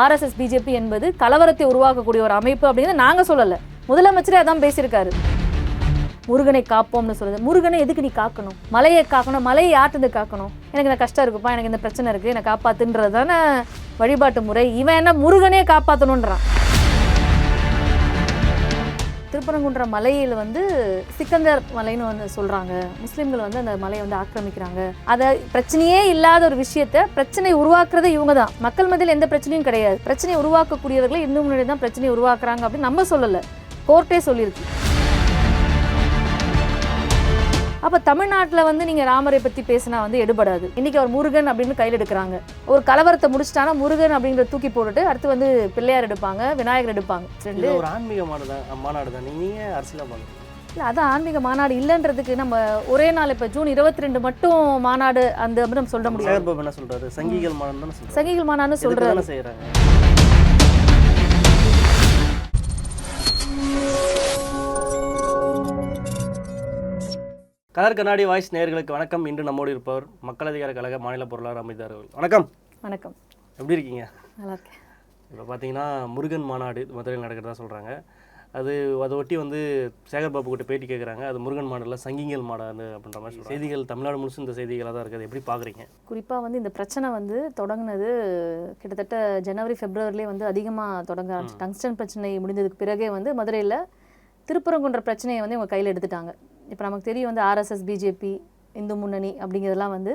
RSS BJP என்பது கலவரத்தை உருவாக்கக்கூடிய ஒரு அமைப்பு அப்படின்னு நாங்கள் சொல்லலை. முதலமைச்சரே அதான் பேசியிருக்காரு. முருகனை காப்போம்னு சொல்லுது முருகனை எதுக்கு நீ காக்கணும்? மலையை காக்கணும் மலையை யார்ட்டு காக்கணும்? எனக்கு இந்த கஷ்டம் இருக்குப்பா எனக்கு இந்த பிரச்சனை இருக்குது என்னை காப்பாத்துன்றது தானே வழிபாட்டு முறை. இவன் என்ன முருகனே காப்பாற்றணுன்றான் திருப்பரங்குன்ற மலையில் வந்து சிக்கந்தர் மலைன்னு வந்து சொல்கிறாங்க முஸ்லீம்கள் வந்து அந்த மலையை வந்து ஆக்கிரமிக்கிறாங்க. அதை பிரச்சனையே இல்லாத ஒரு விஷயத்த பிரச்சனை உருவாக்குறதே இவங்க தான். மக்கள் மத்தியில் எந்த பிரச்சனையும் கிடையாது. பிரச்சனையை உருவாக்கக்கூடியவர்கள் இன்னும் முன்னாடி தான் பிரச்சனையை உருவாக்குறாங்க அப்படின்னு நம்ம சொல்லலை. கோர்ட்டே சொல்லியிருக்கு. அப்போ தமிழ்நாட்டில் வந்து நீங்கள் ராமரை பற்றி பேசினா வந்து எடுபடாது. இன்னைக்கு அவர் முருகன் அப்படின்னு கையில் எடுக்கிறாங்க. ஒரு கலவரத்தை முடிச்சிட்டானா முருகன் அப்படிங்கிற தூக்கி போட்டுட்டு அடுத்து வந்து பிள்ளையார் எடுப்பாங்க விநாயகர் எடுப்பாங்க. ரெண்டு ஒரு ஆன்மீக மாநாடு தான் மாநாடு தான் நீங்க அரசியலாக பார்க்குறீங்க இல்லை அதான் ஆன்மீக மாநாடு இல்லைன்றதுக்கு நம்ம ஒரே நாள் இப்போ ஜூன் இருபத்தி ரெண்டு மட்டும் மாநாடு அந்த நம்ம சொல்ல முடியாது. என்ன சொல்றாரு? சங்கிகள் மாநாடு தானே சொல்றாரு. சங்கிகள் மாநாடுன்னு சொல்கிறாரு கலர் கண்ணாடி வாய்ஸ் நேயர்களுக்கு வணக்கம். இன்று நம்மோடு இருப்பவர் மக்கள் அதிகார கழக மாநில பொருளாளர் அமைச்சர் அவர்கள். வணக்கம். வணக்கம். எப்படி இருக்கீங்க? நல்லா இருக்கேன். இப்போ பார்த்தீங்கன்னா முருகன் மாநாடு மதுரையில் நடக்கிறதா சொல்கிறாங்க அது அதை ஒட்டி வந்து சேகர் பாபு கிட்ட பேட்டி கேட்குறாங்க அது முருகன் மாடலில் சங்கிங்கல் மாநாடு அப்படின்ற மாதிரி. செய்திகள் தமிழ்நாடு முழுசும் இந்த செய்திகளாக தான் இருக்குது. எப்படி பார்க்குறீங்க? குறிப்பாக வந்து இந்த பிரச்சனை வந்து தொடங்குனது கிட்டத்தட்ட ஜனவரி பிப்ரவரிலே வந்து அதிகமாக தொடங்க ஆரம்பிச்சு டங்ஸ்டன் பிரச்சனை முடிந்ததுக்கு பிறகே வந்து மதுரையில் திருப்பரங்குன்ற பிரச்சனையை வந்து இவங்க கையில் எடுத்துட்டாங்க. இப்போ நமக்கு தெரியும் வந்து ஆர்எஸ்எஸ் பிஜேபி இந்து முன்னணி அப்படிங்கிறதெல்லாம் வந்து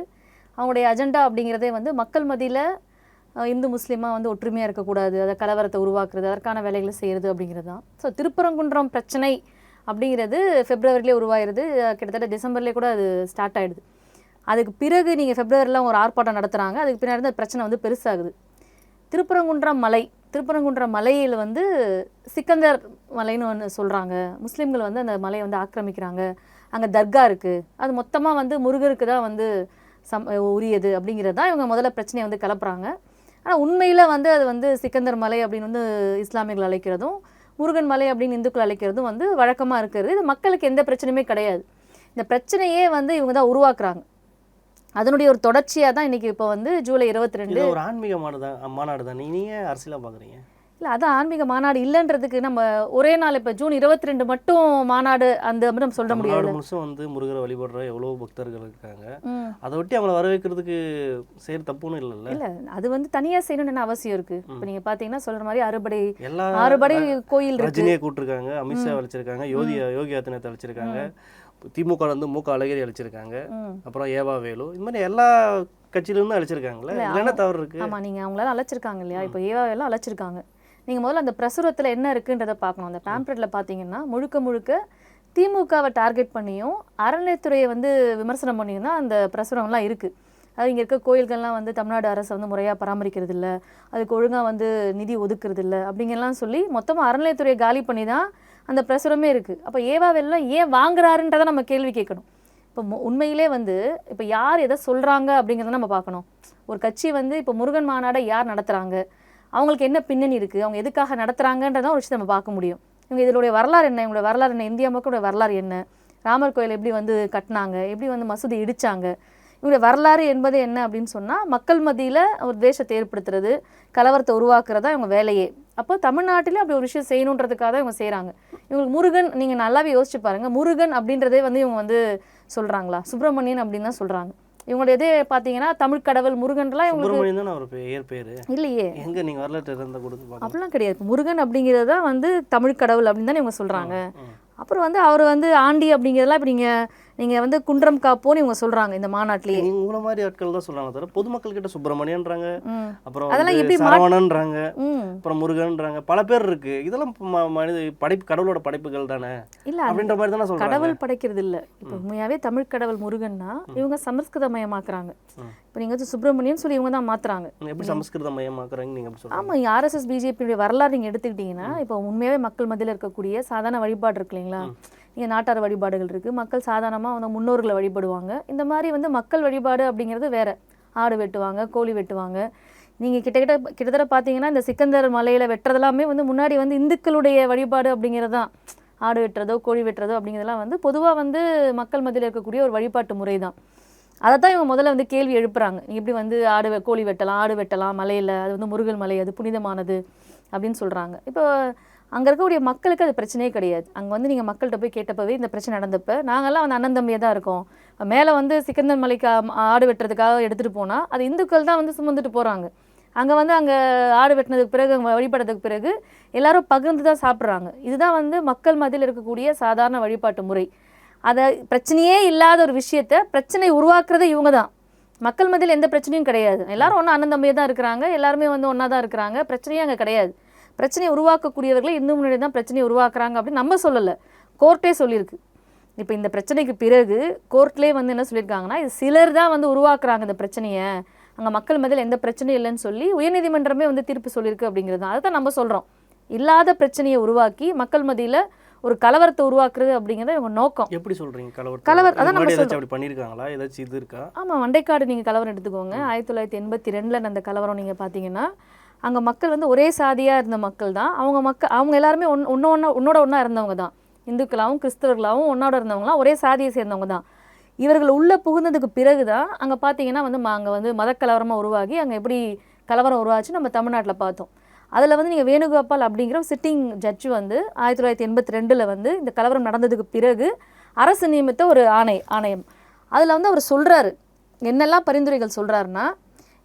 அவங்களுடைய அஜெண்டா அப்படிங்கிறதே வந்து மக்கள் மத்தியில் இந்து முஸ்லீமாக வந்து ஒற்றுமையாக இருக்கக்கூடாது அதை கலவரத்தை உருவாக்குறது அதற்கான வேலைகளை செய்கிறது அப்படிங்கிறது தான். ஸோ திருப்பரங்குன்றம் பிரச்சனை அப்படிங்கிறது ஃபெப்ரவரிலே உருவாயிருது. கிட்டத்தட்ட டிசம்பர்லேயே கூட அது ஸ்டார்ட் ஆயிடுது. அதுக்கு பிறகு நீங்கள் ஃபெப்ரவரியில் ஒரு ஆர்ப்பாட்டம் நடத்துகிறாங்க அதுக்கு பின்னாடி அந்த பிரச்சனை வந்து பெருசாகுது. திருப்பரங்குன்றம் மலை திருப்பரங்குன்ற மலையில் வந்து சிக்கந்தர் மலைன்னு ஒன்று சொல்கிறாங்க முஸ்லீம்கள் வந்து அந்த மலையை வந்து ஆக்கிரமிக்கிறாங்க. அங்கே தர்கா இருக்குது அது மொத்தமாக வந்து முருகருக்கு தான் வந்து சம் உரியது அப்படிங்கிறது தான் இவங்க முதல்ல பிரச்சனையை வந்து கிளப்புறாங்க. ஆனால் உண்மையில் வந்து அது வந்து சிக்கந்தர் மலை அப்படின்னு வந்து இஸ்லாமியர்கள் அழைக்கிறதும் முருகன் மலை அப்படின்னு இந்துக்கள் அழைக்கிறதும் வந்து வழக்கமாக இருக்கிறது. இது மக்களுக்கு எந்த பிரச்சனையுமே கிடையாது. இந்த பிரச்சனையே வந்து இவங்க தான் உருவாக்குறாங்க. அதனுடைய ஒரு தொடர்ச்சியாக தான் இன்றைக்கி இப்போ வந்து ஜூலை இருபத்தி ரெண்டு ஒரு ஆன்மீக மாநாடு தான் மாநாடு தான் நீங்க அரசியலாக பார்க்குறீங்க இல்லை அதான் ஆன்மீக மாநாடு இல்லைன்றதுக்கு நம்ம ஒரே நாள் இப்போ ஜூன் இருபத்தி ரெண்டு மட்டும் மாநாடு அந்த நம்ம சொல்ல முடியாது. முழுசும் வந்து முருகரை வழிபடுற எவ்வளோ பக்தர்கள் இருக்காங்க. அதை ஒட்டி அவங்கள வரவேற்கிறதுக்கு செய்யற தப்புன்னு இல்லைல்ல? இல்லை அது வந்து தனியாக செய்யணும்னு அவசியம் இருக்குது இப்போ நீங்கள் பார்த்தீங்கன்னா சொல்கிற மாதிரி அறுபடை எல்லா ஆறுபடை கோயில் இருக்கு. ரஜினியை கூட்டிருக்காங்க அமித்ஷா அழைச்சிருக்காங்க யோகி யோகி ஆதித்யநாத் அழைச்சிருக்காங்க திமுக வந்து மூக்க அழகிரி அழைச்சிருக்காங்க. அப்புறம் ஏவா வேலு. இந்த மாதிரி எல்லா கட்சியில இருந்தும் அழைச்சிருக்காங்கல்ல என்ன தவறு இருக்கு. ஆமாம் நீங்கள் அவங்களால அழைச்சிருக்காங்க இல்லையா? இப்போ ஏவாவெல்லாம் அழைச்சிருக்காங்க. நீங்கள் முதல்ல அந்த பிரசுரத்தில் என்ன இருக்குன்றதை பார்க்கணும். அந்த பேம்ப்ளெட்டில் பார்த்தீங்கன்னா முழுக்க முழுக்க திமுகவை டார்கெட் பண்ணியும் அறநிலைத்துறையை வந்து விமர்சனம் பண்ணியும் தான் அந்த பிரசுரம்லாம் இருக்குது அது இங்கே இருக்க கோயில்கள்லாம் வந்து தமிழ்நாடு அரசு வந்து முறையாக பராமரிக்கிறது இல்ல அதுக்கு ஒழுங்காக வந்து நிதி ஒதுக்குறது இல்லை அப்படிங்கெல்லாம் சொல்லி மொத்தமாக அறநிலைத்துறையை காலி பண்ணி தான் அந்த பிரசுரமே இருக்குது அப்போ ஏவாவெல்லாம் ஏன் வாங்குறாருன்றதை நம்ம கேள்வி கேட்கணும். இப்போ மு- உண்மையிலே வந்து இப்போ யார் எதை சொல்கிறாங்க அப்படிங்கிறத நம்ம பார்க்கணும். ஒரு கட்சி வந்து இப்போ முருகன் மாநாடை யார் நடத்துகிறாங்க அவங்களுக்கு என்ன பின்னணி இருக்குது அவங்க எதுக்காக நடத்துகிறாங்கன்றதான் ஒரு விஷயத்தை நம்ம பார்க்க முடியும். இவங்க இதனுடைய வரலாறு என்ன? இவங்களுடைய வரலாறு என்ன? இந்தியா மக்களுடைய வரலாறு என்ன? ராமர் கோயில் எப்படி வந்து கட்டினாங்க? எப்படி வந்து மசூதி இடித்தாங்க இவங்களுடைய வரலாறு என்பது என்ன அப்படின்னு சொன்னால் மக்கள் மத்தியில் ஒரு தேசத்தை ஏற்படுத்துறது கலவரத்தை உருவாக்குறதா இவங்க வேலையே. அப்போ தமிழ்நாட்டிலே அப்படி ஒரு விஷயம் செய்யணுன்றதுக்காக தான் இவங்க செய்கிறாங்க இவங்களுக்கு முருகன் நீங்கள் நல்லாவே யோசிச்சு பாருங்கள் முருகன் அப்படின்றதே வந்து இவங்க வந்து சொல்கிறாங்களா சுப்பிரமணியன் அப்படின்னு தான் சொல்கிறாங்க இவங்களுடைய இதே பார்த்தீங்கன்னா தமிழ் கடவுள் முருகன்லாம் இவங்களுக்கு இல்லையே. எங்க நீங்க அப்படிலாம் கிடையாது. முருகன் அப்படிங்கிறது தான் வந்து தமிழ் கடவுள் அப்படின்னு தானே இவங்க சொல்கிறாங்க. அப்புறம் வந்து அவர் வந்து ஆண்டி அப்படிங்கிறதெல்லாம் இப்போ நீங்கள் நீங்கள் வந்து குன்றம் காப்போன்னு இவங்க சொல்கிறாங்க இந்த மாநாட்டிலேயே. உங்களை மாதிரி ஆட்கள் தான் சொல்றாங்க தவிர பொதுமக்கள் கிட்ட சுப்பிரமணியன்றாங்க அப்புறம் அதெல்லாம் எப்படி சரவணன்றாங்க அப்புறம் முருகன்றாங்க பல பேர் இருக்கு. இதெல்லாம் மனித படைப்பு கடவுளோட படைப்புகள் தானே? இல்லை அப்படின்ற மாதிரி தானே சொல்றாங்க. கடவுள் படைக்கிறது இல்லை. இப்போ உண்மையாவே தமிழ் கடவுள் முருகன்னா இவங்க சமஸ்கிருதமயமாக்குறாங்க. ம். இப்போ நீங்கள் வந்து சுப்பிரமணியன் சொல்லி இவங்க தான் மாத்துறாங்க. எப்படி சமஸ்கிருத மையமாக்குறாங்க நீங்க எப்படி சொல்றீங்க? ஆமாம் ஆர்எஸ்எஸ் பிஜேபியுடைய வரலாறு நீங்கள் எடுத்துக்கிட்டிங்கன்னா இப்போ உண்மையாகவே மக்கள் மத்தியில் இருக்கக்கூடிய சாதாரண வழிபாடு இருக்கு இல்லைங்களா? இங்கே நாட்டார் வழிபாடுகள் இருக்குது மக்கள் சாதாரணமாக வந்து முன்னோர்களை வழிபடுவாங்க. இந்த மாதிரி வந்து மக்கள் வழிபாடு அப்படிங்கிறது வேறு. ஆடு வெட்டுவாங்க கோழி வெட்டுவாங்க. நீங்கள் கிட்டக்கிட்ட கிட்டத்தட்ட பார்த்தீங்கன்னா இந்த சிக்கந்தர் மலையில் வெட்டுறதெல்லாமே வந்து முன்னாடி வந்து இந்துக்களுடைய வழிபாடு அப்படிங்கிறது. தான் ஆடு வெட்டுறதோ கோழி வெட்டுறதோ அப்படிங்கிறதெல்லாம் வந்து பொதுவாக வந்து மக்கள் மத்தியில் இருக்கக்கூடிய ஒரு வழிபாட்டு முறை தான் அதை தான் இவங்க முதல்ல வந்து கேள்வி எழுப்புறாங்க. நீ இப்படி வந்து ஆடு வெ- கோழி வெட்டலாம் ஆடு வெட்டலாம் மலையில் அது வந்து முருகன் மலை அது புனிதமானது அப்படின்னு சொல்கிறாங்க இப்போ அங்கே இருக்கக்கூடிய மக்களுக்கு அது பிரச்சனையே கிடையாது. அங்கே வந்து நீங்கள் மக்கள்கிட்ட போய் கேட்டப்பவே இந்த பிரச்சனை நடந்தப்போ நாங்கள்லாம் வந்து அண்ணன் தம்பியாக தான் இருக்கோம். மேலே வந்து சிக்கந்தன் மலைக்கு ஆடு வெட்டுறதுக்காக எடுத்துகிட்டு போனால் அது இந்துக்கள் தான் வந்து சுமந்துட்டு போகிறாங்க அங்கே வந்து அங்கே ஆடு வெட்டினதுக்கு பிறகு வழிபடுறதுக்கு பிறகு எல்லாரும் பகிர்ந்து தான் சாப்பிட்றாங்க. இதுதான் வந்து மக்கள் மத்தியில் இருக்கக்கூடிய சாதாரண வழிபாட்டு முறை. அதை பிரச்சனையே இல்லாத ஒரு விஷயத்த பிரச்சனை உருவாக்குறது இவங்க தான். மக்கள் மத்தியில் எந்த பிரச்சனையும் கிடையாது. எல்லாரும் ஒன்றும் அண்ணன் தம்பியாக தான் இருக்கிறாங்க. எல்லாருமே வந்து ஒன்றா தான் இருக்கிறாங்க. பிரச்சனையும் அங்கே கிடையாது. பிரச்சனையை உருவாக்கக்கூடியவர்களே இந்து முன்னாடி தான் பிரச்சனையை உருவாக்குறாங்க அப்படின்னு நம்ம சொல்லலை. கோர்ட்டே சொல்லியிருக்கு. இப்போ இந்த பிரச்சனைக்கு பிறகு கோர்ட்லேயே வந்து என்ன சொல்லியிருக்காங்கன்னா இது சிலர் தான் வந்து உருவாக்குறாங்க இந்த பிரச்சனையை. அங்கே மக்கள் மத்தியில் எந்த பிரச்சனையும் இல்லைன்னு சொல்லி உயர்நீதிமன்றமே வந்து தீர்ப்பு சொல்லியிருக்கு அப்படிங்கிறது அதை தான் நம்ம சொல்கிறோம் இல்லாத பிரச்சனையை உருவாக்கி மக்கள் மத்தியில் ஒரு கலவரத்தை உருவாக்குறது அப்படிங்கிறது இவங்க நோக்கம். எப்படி சொல்றீங்க கலவரம் கலவரம், அதான் நம்ம அப்படி பண்ணியிருக்காங்களா? ஏதாச்சும் இது இருக்கா? ஆமாம் வண்டைக்காடு நீங்கள் கலவரம் எடுத்துக்கோங்க. ஆயிரத்தி தொள்ளாயிரத்தி எண்பத்தி ரெண்டில் அந்த கலவரம் நீங்கள் பார்த்தீங்கன்னா அங்கே மக்கள் வந்து ஒரே சாதியாக இருந்த மக்கள் தான். அவங்க மக்கள் அவங்க எல்லாருமே ஒன் ஒன்று ஒன்றா உன்னோட ஒன்றா இருந்தவங்க தான். இந்துக்களாகவும் கிறிஸ்தவர்களாகவும் ஒன்றோட இருந்தவங்களாம் ஒரே சாதியை சேர்ந்தவங்க தான். இவர்கள் உள்ளே புகுந்ததுக்கு பிறகு தான் அங்கே பார்த்தீங்கன்னா வந்து அங்கே வந்து மதக்கலவரமாக உருவாகி அங்கே எப்படி கலவரம் உருவாச்சு நம்ம தமிழ்நாட்டில் பார்த்தோம். அதில் வந்து நீங்கள் வேணுகோபால் அப்படிங்கிற சிட்டிங் ஜட்ஜ் வந்து ஆயிரத்தி தொள்ளாயிரத்தி எண்பத்தி ரெண்டில் வந்து இந்த கலவரம் நடந்ததுக்கு பிறகு அரசு நியமித்த ஒரு ஆணை ஆணையம். அதில் வந்து அவர் சொல்கிறாரு என்னெல்லாம் பரிந்துரைகள் சொல்கிறாருன்னா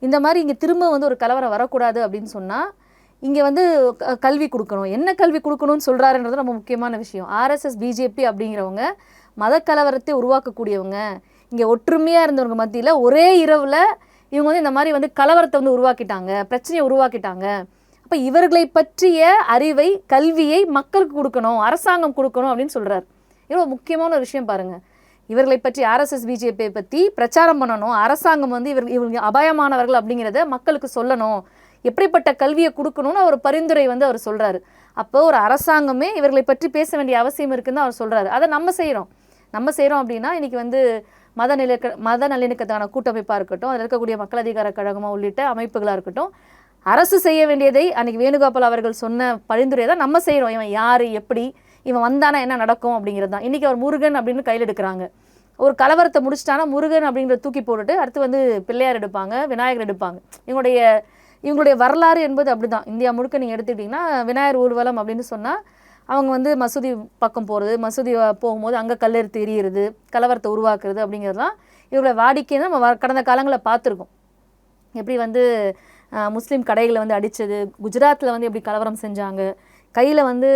இந்த மாதிரி இங்கே திரும்ப வந்து ஒரு கலவரம் வரக்கூடாது அப்படின்னு சொன்னால் இங்கே வந்து க- கல்வி கொடுக்கணும். என்ன கல்வி கொடுக்கணும்னு சொல்கிறாருன்றது ரொம்ப முக்கியமான விஷயம். ஆர்எஸ்எஸ் பிஜேபி அப்படிங்கிறவங்க மத கலவரத்தை உருவாக்கக்கூடியவங்க இங்கே ஒற்றுமையாக இருந்தவங்க மத்தியில் ஒரே இரவில் இவங்க வந்து இந்த மாதிரி வந்து கலவரத்தை வந்து உருவாக்கிட்டாங்க பிரச்சனையை உருவாக்கிட்டாங்க. அப்போ இவர்களை பற்றிய அறிவை கல்வியை மக்களுக்கு கொடுக்கணும் அரசாங்கம் கொடுக்கணும் அப்படின்னு சொல்கிறார் இவ்வளோ முக்கியமான ஒரு விஷயம் பாருங்கள் இவர்களை பற்றி ஆர்எஸ்எஸ் பிஜேபியை பற்றி பிரச்சாரம் பண்ணணும் அரசாங்கம் வந்து இவர் இவங்க அபாயமானவர்கள் அப்படிங்கிறத மக்களுக்கு சொல்லணும். எப்படிப்பட்ட கல்வியை கொடுக்கணும்னு அவர் பரிந்துரை வந்து அவர் சொல்கிறாரு அப்போ ஒரு அரசாங்கமே இவர்களை பற்றி பேச வேண்டிய அவசியம் இருக்குதுன்னு அவர் சொல்கிறாரு அதை நம்ம செய்கிறோம் நம்ம செய்கிறோம் அப்படின்னா இன்றைக்கி வந்து மத நிலக்க மத நல்லிணக்கத்தான கூட்டமைப்பாக இருக்கட்டும் அதில் இருக்கக்கூடிய மக்கள் அதிகார கழகமாக உள்ளிட்ட அமைப்புகளாக இருக்கட்டும் அரசு செய்ய வேண்டியதை அன்றைக்கி வேணுகோபால் அவர்கள் சொன்ன பரிந்துரை தான் நம்ம செய்கிறோம் இவன் யார் எப்படி இவன் வந்தானா என்ன நடக்கும் அப்படிங்கிறது தான். இன்றைக்கி அவர் முருகன் அப்படின்னு கையில் எடுக்கிறாங்க. ஒரு கலவரத்தை முடிச்சிட்டானா முருகன் அப்படிங்கிறத தூக்கி போட்டுட்டு அடுத்து வந்து பிள்ளையார் எடுப்பாங்க விநாயகர் எடுப்பாங்க. இவங்களுடைய இவங்களுடைய வரலாறு என்பது அப்படிதான். இந்தியா முழுக்க நீங்கள் எடுத்துக்கிட்டிங்கன்னா விநாயகர் ஊர்வலம் அப்படின்னு சொன்னால் அவங்க வந்து மசூதி பக்கம் போகிறது மசூதி போகும்போது அங்கே கல்லெடுத்து எரியிறது கலவரத்தை உருவாக்குறது அப்படிங்கிறதுலாம் இவங்களை வாடிக்கைன்னு நம்ம வ- கடந்த காலங்களில் பார்த்துருக்கோம். எப்படி வந்து முஸ்லீம் கடைகளை வந்து அடித்தது குஜராத்தில் வந்து எப்படி கலவரம் செஞ்சாங்க கையில் வந்து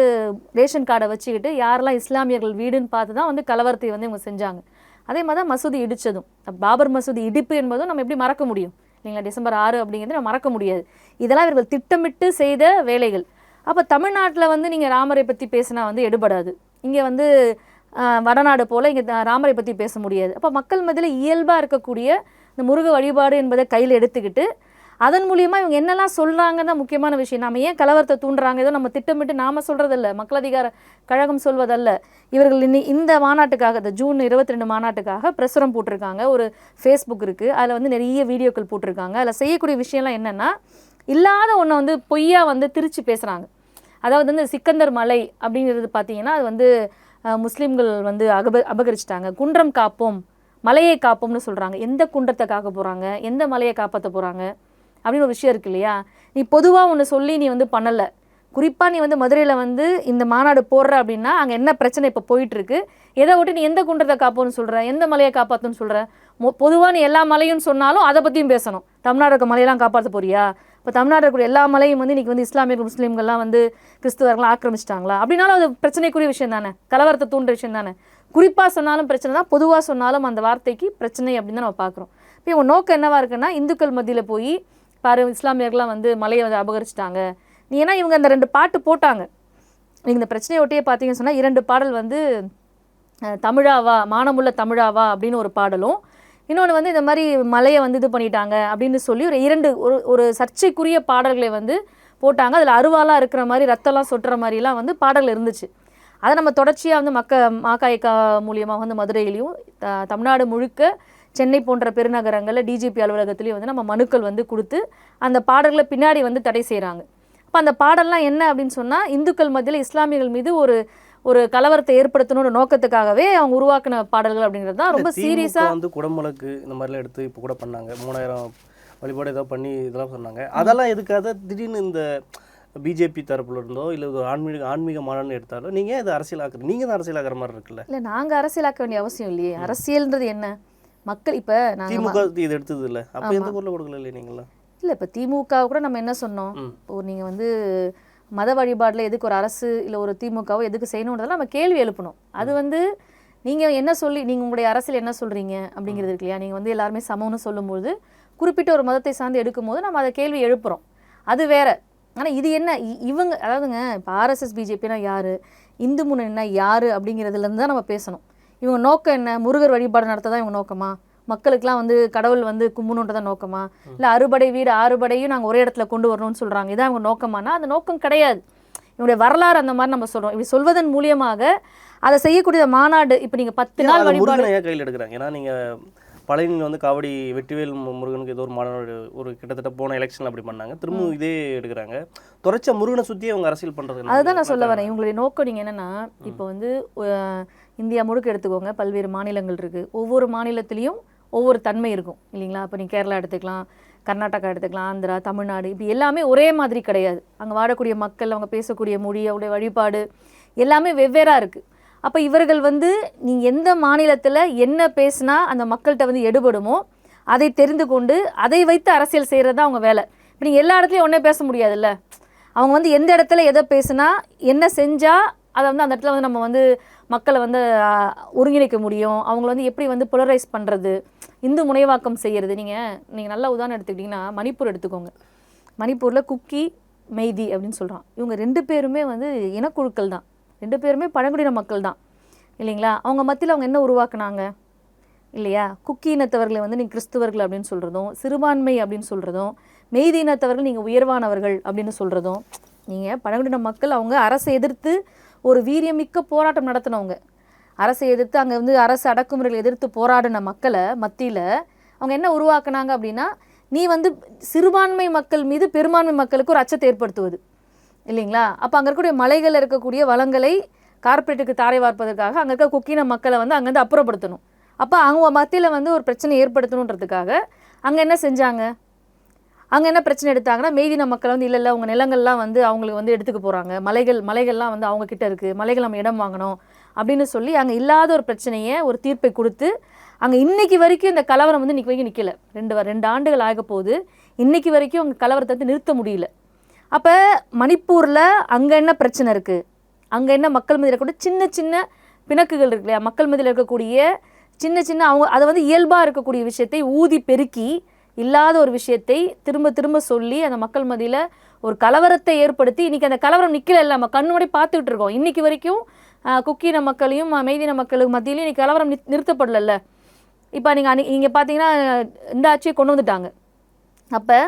ரேஷன் கார்டை வச்சுக்கிட்டு யாரெல்லாம் இஸ்லாமியர்கள் வீடுன்னு பார்த்து தான் வந்து கலவரத்தை வந்து இவங்க செஞ்சாங்க. அதே மாதிரி தான் மசூதி இடித்ததும் பாபர் மசூதி இடிப்பு என்பதும் நம்ம எப்படி மறக்க முடியும்? இல்லைங்களா டிசம்பர் ஆறு அப்படிங்கிறது நம்ம மறக்க முடியாது. இதெல்லாம் இவர்கள் திட்டமிட்டு செய்த வேலைகள். அப்போ தமிழ்நாட்டில் வந்து நீங்கள் ராமரை பற்றி பேசினா வந்து எடுபடாது. இங்கே வந்து வடநாடு போல் இங்கே ராமரை பற்றி பேச முடியாது. அப்போ மக்கள் மத்தியில் இயல்பாக இருக்கக்கூடிய இந்த முருக வழிபாடு என்பதை கையில் எடுத்துக்கிட்டு அதன் மூலியமாக இவங்க என்னெல்லாம் சொல்கிறாங்கன்னு தான் முக்கியமான விஷயம். நாம் ஏன் கலவரத்தை தூண்டுறாங்க? ஏதோ நம்ம திட்டமிட்டு நாம் சொல்கிறதில்ல மக்கள் அதிகார கழகம் சொல்வதல்ல. இவர்கள் இன்னி இந்த மாநாட்டுக்காக இந்த ஜூன் இருபத்தி ரெண்டு மாநாட்டுக்காக பிரசுரம் போட்டிருக்காங்க. ஒரு ஃபேஸ்புக் இருக்குது அதில் வந்து நிறைய வீடியோக்கள் போட்டிருக்காங்க. அதில் செய்யக்கூடிய விஷயம்லாம் என்னென்னா இல்லாத ஒன்றை வந்து பொய்யா வந்து திரிச்சு பேசுகிறாங்க அதாவது வந்து சிக்கந்தர் மலை அப்படிங்கிறது பார்த்தீங்கன்னா அது வந்து முஸ்லீம்கள் வந்து அகப அபகரிச்சிட்டாங்க. குன்றம் காப்போம் மலையை காப்போம்னு சொல்கிறாங்க எந்த குன்றத்தை காக்க போகிறாங்க எந்த மலையை காப்பாற்ற போகிறாங்க அப்படின்னு ஒரு விஷயம் இருக்கு இல்லையா? நீ பொதுவாக ஒன்று சொல்லி நீ வந்து பண்ணலை. குறிப்பாக நீ வந்து மதுரையில் வந்து இந்த மாநாடு போடுற அப்படின்னா அங்கே என்ன பிரச்சனை இப்போ போயிட்டுருக்கு? எதை விட்டு நீ எந்த குன்றத்தை காப்போன்னு சொல்கிற எந்த மலையை காப்பாற்றுன்னு சொல்கிற மொ பொதுவாக நீ எல்லா மலையும் சொன்னாலும் அதை பற்றியும் பேசணும். தமிழ்நாடு இருக்க மலையெல்லாம் காப்பாற்ற போறியா? இப்போ தமிழ்நாடு இருக்கக்கூடிய எல்லா மலையும் வந்து இன்னைக்கு வந்து இஸ்லாமியர்கள் முஸ்லீம்கள்லாம் வந்து கிறிஸ்துவர்கள்லாம் ஆக்கிரமிச்சிட்டாங்களா? அப்படின்னாலும் அது பிரச்சனைக்குரிய விஷயம் தானே. கலவரத்தை தூண்டுற விஷயம் தானே. குறிப்பாக சொன்னாலும் பிரச்சனை தான் பொதுவாக சொன்னாலும் அந்த வார்த்தைக்கு பிரச்சனை அப்படின்னு தான் நம்ம பார்க்குறோம். இப்போ உன் நோக்கம் என்னவாக இருக்குன்னா இந்துக்கள் மத்தியில் போய் பாரு இஸ்லாமியர்கள்லாம் வந்து மலையை வந்து அபகரிச்சிட்டாங்க. நீ ஏன்னா இவங்க அந்த ரெண்டு பாட்டு போட்டாங்க. நீங்கள் இந்த பிரச்சனையை ஒட்டியே பார்த்தீங்கன்னு சொன்னால் இரண்டு பாடல் வந்து தமிழாவா மானமுள்ள தமிழாவா அப்படின்னு ஒரு பாடலும் இன்னொன்று வந்து இந்த மாதிரி மலையை வந்து இது பண்ணிட்டாங்க அப்படின்னு சொல்லி ஒரு இரண்டு ஒரு ஒரு சர்ச்சைக்குரிய பாடல்களை வந்து போட்டாங்க. அதில் அருவாலாம் இருக்கிற மாதிரி ரத்தம்லாம் சொட்டுற மாதிரிலாம் வந்து பாடல் இருந்துச்சு. அதை நம்ம தொடர்ச்சியாக வந்து மக்க மாக்காய்க்கா மூலியமாக வந்து மதுரையிலையும் த- தமிழ்நாடு முழுக்க சென்னை போன்ற பெருநகரங்களில் டிஜிபி அலுவலகத்துலேயும் வந்து நம்ம மனுக்கள் வந்து கொடுத்து அந்த பாடல்களை பின்னாடி வந்து தடை செய்கிறாங்க அப்போ அந்த பாடல்லாம் என்ன அப்படின்னு சொன்னால் இந்துக்கள் மத்தியில் இஸ்லாமியர்கள் மீது ஒரு ஒரு கலவரத்தை ஏற்படுத்தணும்னு நோக்கத்துக்காகவே அவங்க உருவாக்கின பாடல்கள் அப்படிங்கிறது தான் ரொம்ப திமுக சீரியஸா வந்து குடமுழக்கு இந்த மாதிரிலாம் எடுத்து இப்போ கூட பண்ணாங்க. மூணாயிரம் வழிபாடு ஏதோ பண்ணி இதெல்லாம் சொன்னாங்க. அதெல்லாம் எதுக்காக? திடீர்னு இந்த பிஜேபி தரப்புல இருந்தோ இல்லை ஒரு ஆன்மீக ஆன்மீக மாநாடுன்னு எடுத்தாலும் நீங்க இது அரசியலாக்குற நீங்க தான் அரசியலாக்குற மாதிரி இருக்குல்ல? இல்ல நாங்க அரசியலாக்க வேண்டிய அவசியம் இல்லையே. அரசியல்ன்றது என்ன? மக்கள் இப்ப திமுக இது எடுத்தது இல்ல அப்ப எந்த குரல கொடுக்கல இல்லை நீங்களா இல்ல இப்ப திமுக கூட நம்ம என்ன சொன்னோம். இப்போ நீங்க வந்து மத வழிபாடுல எதுக்கு ஒரு அரசு இல்ல ஒரு திமுகவோ எதுக்கு செய்யணுன்றதெல்லாம் நம்ம கேள்வி எழுப்பணும் அது வந்து நீங்க என்ன சொல்லி நீங்க உங்களுடைய அரசியல் என்ன சொல்றீங்க அப்படிங்கிறது இருக்கு இல்லையா நீங்க வந்து எல்லாருமே சமம்னு சொல்லும்போது குறிப்பிட்ட ஒரு மதத்தை சார்ந்து எடுக்கும்போது நம்ம அதை கேள்வி எழுப்புறோம். அது வேற. ஆனா இது என்ன? இவங்க அதாவதுங்க இப்போ ஆர்எஸ்எஸ் பிஜேபினா யாரு? இந்து முன்னணினா யாரு அப்படிங்கிறதுல இருந்து தான் நம்ம பேசணும். இவங்க நோக்கம் என்ன? முருகர் வழிபாடு நடத்த தான் இவங்க நோக்கமா? மக்களுக்கெல்லாம் வந்து கடவுள் வந்து கும்பணுன்றதான் நோக்கமா? இல்லை அறுபடை வீடு ஆறுபடையும் நாங்கள் ஒரே இடத்துல கொண்டு வரணும்னு சொல்றாங்க. இதான் அவங்க நோக்கமானா அந்த நோக்கம் கிடையாது. இவங்களுடைய வரலாறு அந்த மாதிரி நம்ம சொல்றோம். இப்படி சொல்வதன் மூலியமாக அதை செய்யக்கூடிய மாநாடு இப்போ நீங்க பத்து நாள் வழிபாடு கையில் எடுக்கிறாங்க? ஏன்னா நீங்க பழனியில் வந்து காவடி வெற்றிவேல் முருகனுக்கு ஏதோ ஒரு மாநாடு ஒரு கிட்டத்தட்ட போன எலெக்ஷன்ல அப்படி பண்ணாங்க. திரும்பவும் இதே எடுக்கிறாங்க. தொடர்ச்ச முருகனை சுத்தி அவங்க அரசியல் பண்றது என்ன? அதுதான் நான் சொல்ல வரேன். இவங்களுடைய நோக்கம் நீங்க என்னன்னா இப்போ வந்து இந்தியா முழுக்க எடுத்துக்கோங்க. பல்வேறு மாநிலங்கள் இருக்குது ஒவ்வொரு மாநிலத்திலையும் ஒவ்வொரு தன்மை இருக்கும். இல்லைங்களா? இப்போ நீ கேரளா எடுத்துக்கலாம் கர்நாடகா எடுத்துக்கலாம் ஆந்திரா தமிழ்நாடு இப்படி எல்லாமே ஒரே மாதிரி கிடையாது. அங்கே வாழக்கூடிய மக்கள் அவங்க பேசக்கூடிய மொழி அவங்களுடைய வழிபாடு எல்லாமே வெவ்வேறாக இருக்குது அப்போ இவர்கள் வந்து நீ எந்த மாநிலத்தில் என்ன பேசுனா அந்த மக்கள்கிட்ட வந்து எடுபடுமோ அதை தெரிந்து கொண்டு அதை வைத்து அரசியல் செய்கிறது தான் அவங்க வேலை. இப்போ நீங்கள் எல்லா இடத்துலையும் ஒன்றே பேச முடியாதுல்ல? அவங்க வந்து எந்த இடத்துல எதை பேசுனா என்ன செஞ்சால் அதை வந்து அந்த இடத்துல வந்து நம்ம வந்து மக்களை வந்து ஒருங்கிணைக்க முடியும். அவங்கள வந்து எப்படி வந்து புலரைஸ் பண்ணுறது இந்து முனைவாக்கம் செய்கிறது நீங்கள் நீங்கள் நல்ல உதாரணம் எடுத்துக்கிட்டிங்கன்னா மணிப்பூர் எடுத்துக்கோங்க. மணிப்பூரில் குக்கி மெய்தி அப்படின்னு சொல்கிறான் இவங்க ரெண்டு பேருமே வந்து இனக்குழுக்கள் தான். ரெண்டு பேருமே பழங்குடியின மக்கள் தான். இல்லைங்களா? அவங்க மத்தியில் அவங்க என்ன உருவாக்குனாங்க? இல்லையா? குக்கி இனத்தவர்களை வந்து நீங்கள் கிறிஸ்துவர்கள் அப்படின்னு சொல்கிறதும் சிறுபான்மை அப்படின்னு சொல்கிறதும் மெய்தி இனத்தவர்கள் நீங்கள் உயர்வானவர்கள் அப்படின்னு சொல்கிறதும் நீங்கள் பழங்குடியின மக்கள் அவங்க அரசை எதிர்த்து ஒரு வீரியமிக்க போராட்டம் நடத்தினவங்க. அரசை எதிர்த்து அங்கே வந்து அரசு அடக்குமுறைகளை எதிர்த்து போராடின மக்களை மத்தியில் அவங்க என்ன உருவாக்குனாங்க அப்படின்னா நீ வந்து சிறுபான்மை மக்கள் மீது பெரும்பான்மை மக்களுக்கு ஒரு அச்சத்தை ஏற்படுத்துவது. இல்லைங்களா? அப்போ அங்கே இருக்கக்கூடிய மலைகளில் இருக்கக்கூடிய வளங்களை கார்ப்பரேட்டுக்கு தாரை வார்ப்பதற்காக அங்கே இருக்க குக்கின மக்களை வந்து அங்கேருந்து அப்புறப்படுத்தணும். அப்போ அவங்க மத்தியில் வந்து ஒரு பிரச்சனை ஏற்படுத்தணுன்றதுக்காக அங்கே என்ன செஞ்சாங்க? அங்கே என்ன பிரச்சனை எடுத்தாங்கன்னா மெய்தின மக்கள் வந்து இல்லை இல்லை உங்கள் நிலங்கள்லாம் வந்து அவங்களுக்கு வந்து எடுத்துக்க போகிறாங்க மலைகள் மலைகள்லாம் வந்து அவங்க கிட்ட இருக்குது மலைகள் நம்ம இடம் வாங்கணும் அப்படின்னு சொல்லி அங்கே இல்லாத ஒரு பிரச்சனையை ஒரு தீர்ப்பை கொடுத்து அங்கே இன்றைக்கி வரைக்கும் இந்த கலவரம் வந்து இன்றைக்கி வரைக்கும் நிற்கல ரெண்டு ரெண்டு ஆண்டுகள் ஆக போகுது. இன்றைக்கி வரைக்கும் அவங்க கலவரத்தை வந்து நிறுத்த முடியல. அப்போ மணிப்பூரில் அங்கே என்ன பிரச்சனை இருக்குது அங்கே என்ன மக்கள் மத்தியில் இருக்கக்கூடிய சின்ன சின்ன பிணக்குகள் இருக்கு இல்லையா? மக்கள் மத்தியில் இருக்கக்கூடிய சின்ன சின்ன அவங்க அதை வந்து இயல்பாக இருக்கக்கூடிய விஷயத்தை ஊதி பெருக்கி இல்லாத ஒரு விஷயத்தை திரும்ப திரும்ப சொல்லி அந்த மக்கள் மதியில் ஒரு கலவரத்தை ஏற்படுத்தி இன்னைக்கு அந்த கலவரம் நிற்கல நம்ம கண்ணோடி பார்த்துக்கிட்டு இருக்கோம். இன்னைக்கு வரைக்கும் குக்கின குக்கீன மக்களையும் மெய்தின மக்களுக்கு மத்தியிலையும் இன்னைக்கு கலவரம் நி நிறுத்தப்படல இப்போ நீங்கள் அன்றைக்கி இங்கே பார்த்தீங்கன்னா இந்த ஆட்சியை கொண்டு வந்துட்டாங்க. அப்போ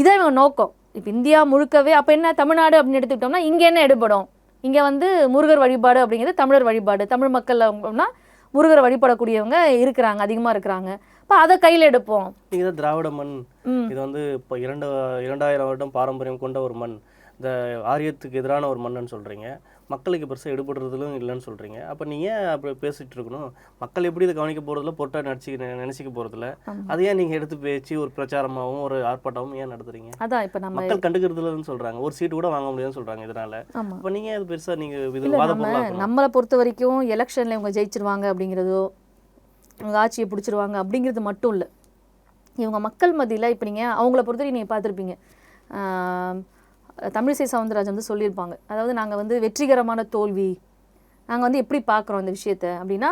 இதான் இவங்க நோக்கம். இப்போ இந்தியா முழுக்கவே அப்போ என்ன தமிழ்நாடு அப்படின்னு எடுத்துக்கிட்டோம்னா இங்கே என்ன எடுபடும்? இங்கே வந்து முருகர் வழிபாடு அப்படிங்கிறது தமிழர் வழிபாடு. தமிழ் மக்கள் அப்படின்னா முருகரை வழிபடக்கூடியவங்க இருக்கிறாங்க அதிகமாக இருக்கிறாங்க. அப்போ அதை கையில் எடுப்போம். நீங்க தான் திராவிட மண். இது வந்து இப்போ இரண்டு இரண்டாயிரம் வருடம் பாரம்பரியம் கொண்ட ஒரு மண். இந்த ஆரியத்துக்கு எதிரான ஒரு மண்ணுன்னு சொல்றீங்க. மக்களுக்கு பெருசாக எடுபடுறதுலும் இல்லைன்னு சொல்றீங்க. அப்போ நீங்க ஏன் அப்படி பேசிட்டு இருக்கணும்? மக்கள் எப்படி இதை கவனிக்க போறதில்ல பொருட்டா நினச்சி நினச்சிக்க போறதில்ல? ஆமா. அதை ஏன் நீங்க எடுத்து பேச்சு ஒரு பிரச்சாரமாகவும் ஒரு ஆர்ப்பாட்டமாகவும் ஏன் நடத்துறீங்க? அதான் இப்போ நம்ம மக்கள் கண்டுக்கிறதுலன்னு சொல்றாங்க. ஒரு சீட்டு கூட வாங்க முடியாதுன்னு சொல்றாங்க இதனால. ஆமாம் அப்போ நீங்க அது பெருசா நீங்க இது வாத நம்மளை பொறுத்த வரைக்கும் எலெக்ஷனில் இவங்க ஜெயிச்சிருவாங்க அப்படிங்கிறதோ ஆட்சியை பிடிச்சிருவாங்க அப்படிங்கிறது மட்டும் இல்லை. இவங்க மக்கள் மத்தியில் இப்போ நீங்கள் அவங்கள பொறுத்தவரை நீங்கள் பார்த்துருப்பீங்க. தமிழிசை சவுந்தரராஜன் வந்து சொல்லியிருப்பாங்க. அதாவது நாங்கள் வந்து வெற்றிகரமான தோல்வி நாங்கள் வந்து எப்படி பார்க்குறோம் இந்த விஷயத்த அப்படின்னா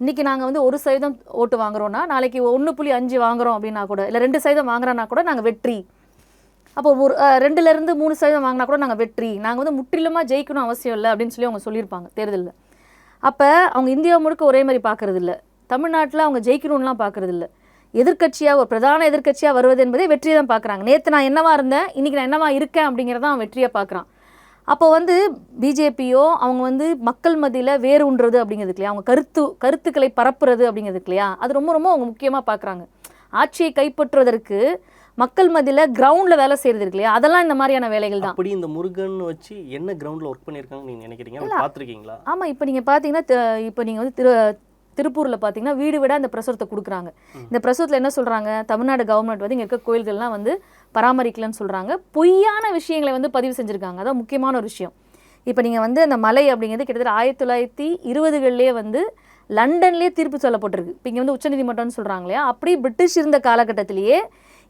இன்றைக்கி நாங்கள் வந்து ஒரு சதவீதம் ஓட்டு வாங்குறோன்னா நாளைக்கு ஒன்று புள்ளி அஞ்சு வாங்குகிறோம் அப்படின்னா கூட இல்லை ரெண்டு சதவீதம் வாங்குறோன்னா கூட நாங்கள் வெற்றி. அப்போ ஒரு ரெண்டுலேருந்து மூணு சதவீதம் வாங்கினா கூட நாங்கள் வெற்றி. நாங்கள் வந்து முற்றிலுமாக ஜெயிக்கணும் அவசியம் இல்லை அப்படின்னு சொல்லி அவங்க சொல்லியிருப்பாங்க தேர்தலில். அப்போ அவங்க இந்தியா முழுக்க ஒரே மாதிரி பார்க்குறது இல்லை. தமிழ்நாட்டில் அவங்க ஜெயிக்கணும்லாம் பார்க்கறது இல்ல. எதிர்க்கட்சியாக ஒரு பிரதான எதிர்க்கட்சியாக வருவது என்பதே வெற்றியை தான் பார்க்குறாங்க நேற்று நான் என்னவா இருந்தேன் இன்னைக்கு நான் என்னவா இருக்கேன் அப்படிங்கிறத அவன் வெற்றியாக பார்க்குறான் அப்போ வந்து பிஜேபியோ அவங்க வந்து மக்கள் மத்தியில் வேறு உண்றது அப்படிங்கிறது இல்லையா? அவங்க கருத்து கருத்துக்களை பரப்புறது அப்படிங்கிறது இல்லையா? அது ரொம்ப ரொம்ப அவங்க முக்கியமாக பார்க்குறாங்க ஆட்சியை கைப்பற்றுவதற்கு மக்கள் மத்தியில கிரவுண்ட்ல வேலை செய்யறது இருக்கு இல்லையா? அதெல்லாம் இந்த மாதிரியான வேலைகள் தான். அப்படி இந்த முருகன் வச்சு என்ன கிரவுண்ட்ல ஒர்க் பண்ணியிருக்காங்கன்னு நீங்க நினைக்கிறீங்க? பார்த்திருக்கீங்களா? ஆமா இப்போ நீங்க பாத்தீங்கன்னா தி- இப்போ நீங்க வந்து திரு திருப்பூரில் பார்த்தீங்கன்னா வீடு விட அந்த பிரசுரத்தை கொடுக்குறாங்க. இந்த பிரசுரத்தில் என்ன சொல்கிறாங்க தமிழ்நாடு கவர்மெண்ட் வந்து இங்கே இருக்க கோயில்கள்லாம் வந்து பராமரிக்கலன்னு சொல்கிறாங்க பொய்யான விஷயங்களை வந்து பதிவு செஞ்சுருக்காங்க. அதான் முக்கியமான ஒரு விஷயம். இப்போ நீங்கள் வந்து அந்த மலை அப்படிங்கிறது கிட்டத்தட்ட ஆயிரத்தி தொள்ளாயிரத்தி இருபதுகள்லேயே வந்து லண்டன்லேயே தீர்ப்பு சொல்லப்பட்டிருக்கு. இப்போ இங்கே வந்து உச்சநீதிமன்றம்னு சொல்கிறாங்க இல்லையா? அப்படி பிரிட்டிஷ் இருந்த காலகட்டத்திலேயே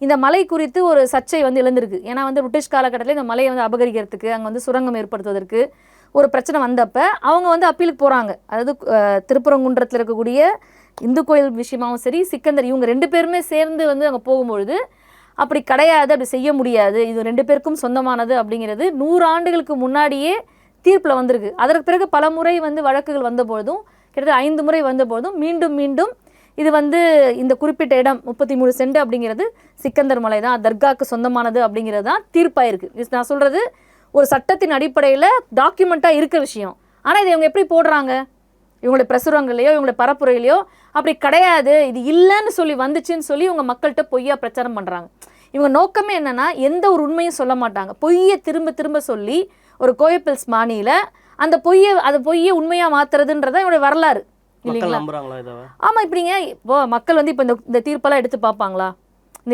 இந்த மலை குறித்து ஒரு சர்ச்சை வந்து எழுந்திருக்கு. ஏன்னா வந்து பிரிட்டிஷ் காலகட்டத்தில் இந்த மலையை வந்து அபகரிக்கிறதுக்கு அங்கே வந்து சுரங்கம் ஏற்படுத்துவதற்கு ஒரு பிரச்சனை வந்தப்போ அவங்க வந்து அப்பீலுக்கு போகிறாங்க அதாவது திருப்பரங்குன்றத்தில் இருக்கக்கூடிய இந்து கோயில் விஷயமாவும் சரி சிக்கந்தர் இவங்க ரெண்டு பேருமே சேர்ந்து வந்து அங்கே போகும்பொழுது அப்படி கிடையாது அப்படி செய்ய முடியாது. இது ரெண்டு பேருக்கும் சொந்தமானது அப்படிங்கிறது நூறு ஆண்டுகளுக்கு முன்னாடியே தீர்ப்பில் வந்திருக்கு. அதற்கு பிறகு பல முறை வந்து வழக்குகள் வந்தபொழுதும் கிட்டத்தட்ட ஐந்து முறை வந்தபொழுதும் மீண்டும் மீண்டும் இது வந்து இந்த குறிப்பிட்ட இடம் முப்பத்தி மூணு சென்ட் அப்படிங்கிறது சிக்கந்தர் மலை தான் தர்காக்கு சொந்தமானது அப்படிங்கிறது தான் தீர்ப்பாயிருக்கு. இது நான் சொல்கிறது ஒரு சட்டத்தின் அடிப்படையில் டாக்குமெண்ட்டாக இருக்க விஷயம். ஆனால் இதை இவங்க எப்படி போடுறாங்க? இவங்களுடைய பிரசுரங்களையோ இவங்களுடைய பரப்புரையிலையோ? அப்படி கிடையாது. இது இல்லைன்னு சொல்லி வந்துச்சுன்னு சொல்லி இவங்க மக்கள்கிட்ட பொய்யா பிரச்சாரம் பண்ணுறாங்க இவங்க நோக்கமே என்னன்னா எந்த ஒரு உண்மையும் சொல்ல மாட்டாங்க. பொய்யை திரும்ப திரும்ப சொல்லி ஒரு கோயப்பில்ஸ் மானியில் அந்த பொய்யை அது பொய்யை உண்மையாக மாத்துறதுன்றதான் இவங்களுடைய வரலாறு. இல்லைங்களா? ஆமாம் இப்படிங்க இப்போ மக்கள் வந்து இப்போ இந்த இந்த தீர்ப்பெல்லாம் எடுத்து பார்ப்பாங்களா?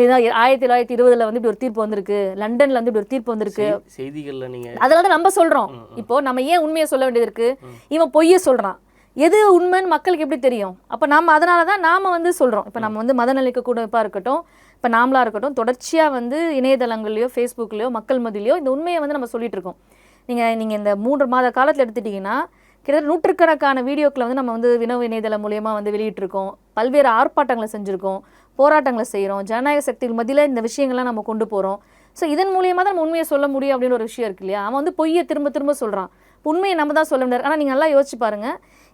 இந்த ஆயிரத்தி தொள்ளாயிரத்தி இருபதுல வந்து இப்படி ஒரு தீர்ப்பு வந்திருக்கு. லண்டன்ல வந்து இப்படி ஒரு தீர்ப்பு வந்திருக்கு. செய்- செய்திகள்ல நீங்க வந்து நம்ம சொல்றோம். இப்போ நம்ம ஏன் உண்மையை சொல்ல வேண்டியது இருக்கு? இவன் பொய்யை சொல்றான். எது உண்மைன்னு மக்களுக்கு எப்படி தெரியும்? அப்போ நாம அதனால தான் நாம வந்து சொல்றோம். இப்போ நம்ம வந்து மதநலிக்க கூடப்பா இருக்கட்டும் இப்போ நாமளா இருக்கட்டும் தொடர்ச்சியா வந்து இணையதளங்கள்லயோ ஃபேஸ்புக்லயோ மக்கள் மத்தியிலையோ இந்த உண்மையை வந்து நம்ம சொல்லிட்டு இருக்கோம். நீங்க நீங்க இந்த மூன்று மாத காலத்துல எடுத்துட்டீங்கன்னா கிட்டத்தட்ட நூற்றுக்கணக்கான வீடியோக்களை வந்து நம்ம வந்து வினவு இணையதளம் மூலியமா வந்து வெளியிட்டிருக்கோம். பல்வேறு ஆர்ப்பாட்டங்களை செஞ்சுருக்கோம். போராட்டங்களை செய்கிறோம் ஜனநாயக சக்திகள் மத்தியில் இந்த விஷயங்கள்லாம் நம்ம கொண்டு போகிறோம் ஸோ இதன் மூலியமாக தான் நம்ம உண்மையை சொல்ல முடியும் அப்படின்னு ஒரு விஷயம் இருக்கு இல்லையா? அவன் வந்து பொய்யை திரும்ப திரும்ப சொல்கிறான் உண்மையை நம்ம தான் சொல்ல முடியாது. ஆனால் நீங்கள் நல்லா யோசிச்சு பாருங்க.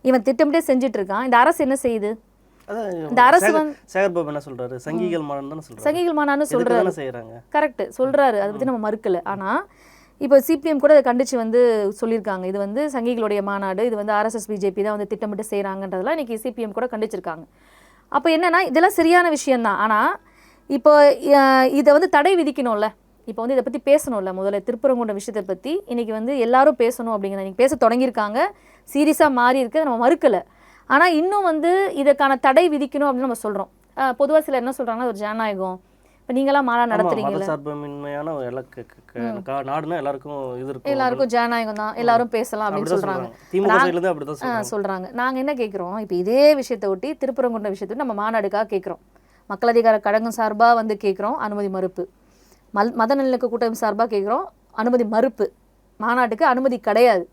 இவன் திட்டமிட்டே செஞ்சுட்டு இருக்கான். இந்த அரசு என்ன செய்யுது? இந்த அரசு சேகர்- என்ன சொல்றாரு? சங்கிகள் சொல்றாரு. சங்கிகள் மாநாடு செய்யறாங்க கரெக்ட் சொல்றாரு. அதை பற்றி நம்ம மறுக்கல. ஆனால் இப்போ சிபிஎம் கூட அதை கண்டிச்சு வந்து சொல்லியிருக்காங்க. இது வந்து சங்கிகளுடைய மாநாடு இது வந்து ஆர்எஸ்எஸ் பிஜேபி தான் வந்து திட்டமிட்டு செய்கிறாங்கன்றதெல்லாம் இன்னைக்கு சிபிஎம் கூட கண்டிச்சிருக்காங்க. அப்போ என்னென்னா இதெல்லாம் சரியான விஷயந்தான் ஆனால் இப்போ இதை வந்து தடை விதிக்கணும்ல. இப்போ வந்து இதை பற்றி பேசணும்ல முதல்ல. திருப்பரங்குன்ற விஷயத்தை பற்றி இன்றைக்கி வந்து எல்லாரும் பேசணும் அப்படிங்கிறத இன்றைக்கி பேச தொடங்கியிருக்காங்க. சீரியஸாக மாறி இருக்குது நம்ம மறுக்கலை. ஆனால் இன்னும் வந்து இதற்கான தடை விதிக்கணும் அப்படின்னு நம்ம சொல்கிறோம் பொதுவாக சிலர் என்ன சொல்கிறாங்கன்னா ஒரு ஜனநாயகம் இப்போ நீங்களாம் மாநாடு க- கா- நாடுனா எல்லாருக்கும் இது இருக்கும். எல்லாருக்கும் ஜனநாயகம் தான். எல்லாரும் பேசலாம் அப்படின்னு சொல்றாங்க. திமுக சைடுல அப்படிதான் சொல்றாங்க. நாங்க என்ன கேட்குறோம் இப்போ இதே விஷயத்தை ஒட்டி திருப்பரங்குன்ற விஷயத்தை நம்ம மாநாடுக்காக கேட்குறோம் மக்கள் அதிகார கழகம் சார்பா வந்து கேட்குறோம் அனுமதி மறுப்பு. மல் மத நல்லிணக்க கூட்டமைப்பு சார்பா கேட்குறோம் அனுமதி மறுப்பு. மாநாட்டுக்கு அனுமதி கிடையாது.